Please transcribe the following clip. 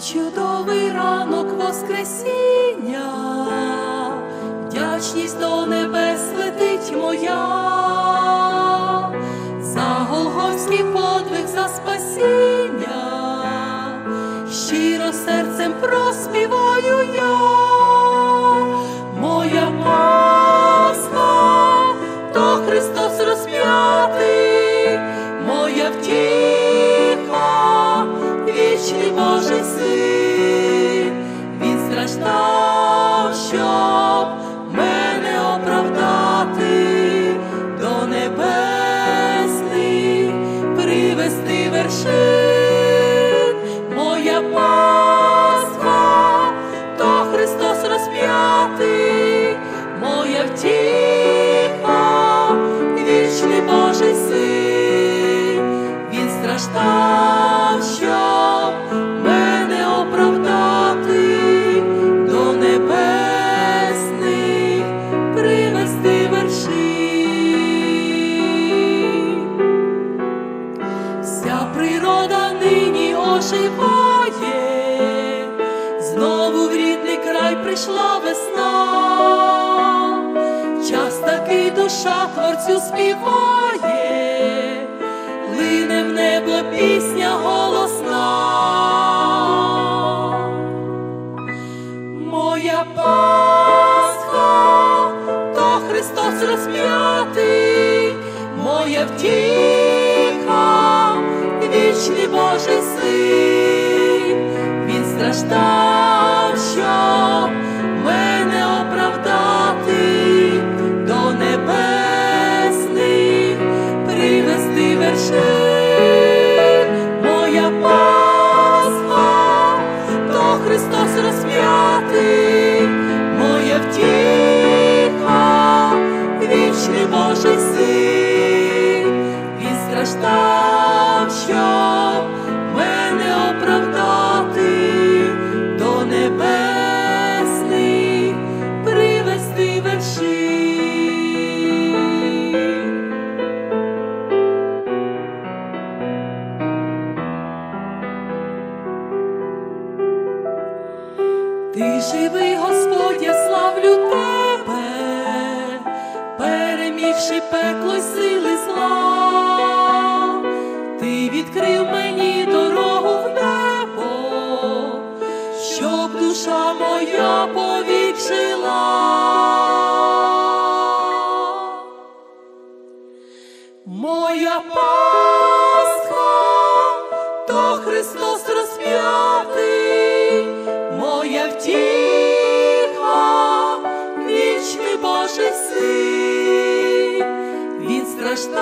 чудовий ранок Воскресіння, вдячність до небес летить моя, за Голгофський подвиг за спасіння, щиро серцем проспіваю я, моя Пасха, то Христос розп'ятий, моя втіха, щоб мене оправдати, до небесних привести вершин, моя Пасха, то Христос розп'ятий, моя втіха, вічний Божий син, він страждав, оживає, знову в рідний край прийшла весна, час такий душа творцю співає, лине в небо пісня Божий син, він страждав, Ти живий, Господь, я славлю тебе, перемігши пекло й сили зла, ти відкрив мені дорогу в небо, щоб душа моя повік. Моя Пасха, він